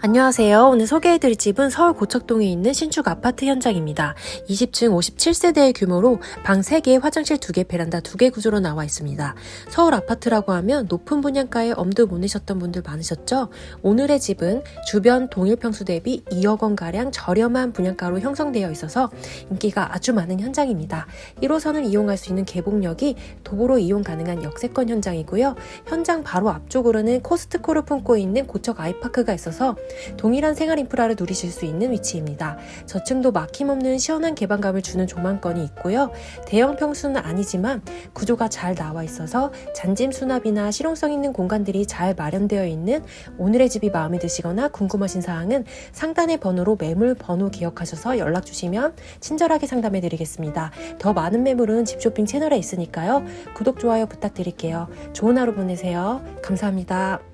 안녕하세요. 오늘 소개해드릴 집은 서울 고척동에 있는 신축 아파트 현장입니다. 20층 57세대의 규모로 방 3개, 화장실 2개, 베란다 2개 구조로 나와 있습니다. 서울 아파트라고 하면 높은 분양가에 엄두 못 내셨던 분들 많으셨죠? 오늘의 집은 주변 동일 평수 대비 2억 원가량 저렴한 분양가로 형성되어 있어서 인기가 아주 많은 현장입니다. 1호선을 이용할 수 있는 개봉역이 도보로 이용 가능한 역세권 현장이고요. 현장 바로 앞쪽으로는 코스트코를 품고 있는 고척 아이파크가 있어서 동일한 생활 인프라를 누리실 수 있는 위치입니다. 저층도 막힘없는 시원한 개방감을 주는 조망권이 있고요. 대형 평수는 아니지만 구조가 잘 나와 있어서 잔짐 수납이나 실용성 있는 공간들이 잘 마련되어 있는 오늘의 집이 마음에 드시거나 궁금하신 사항은 상단의 번호로 매물 번호 기억하셔서 연락 주시면 친절하게 상담해 드리겠습니다. 더 많은 매물은 집쇼핑 채널에 있으니까요. 구독, 좋아요 부탁드릴게요. 좋은 하루 보내세요. 감사합니다.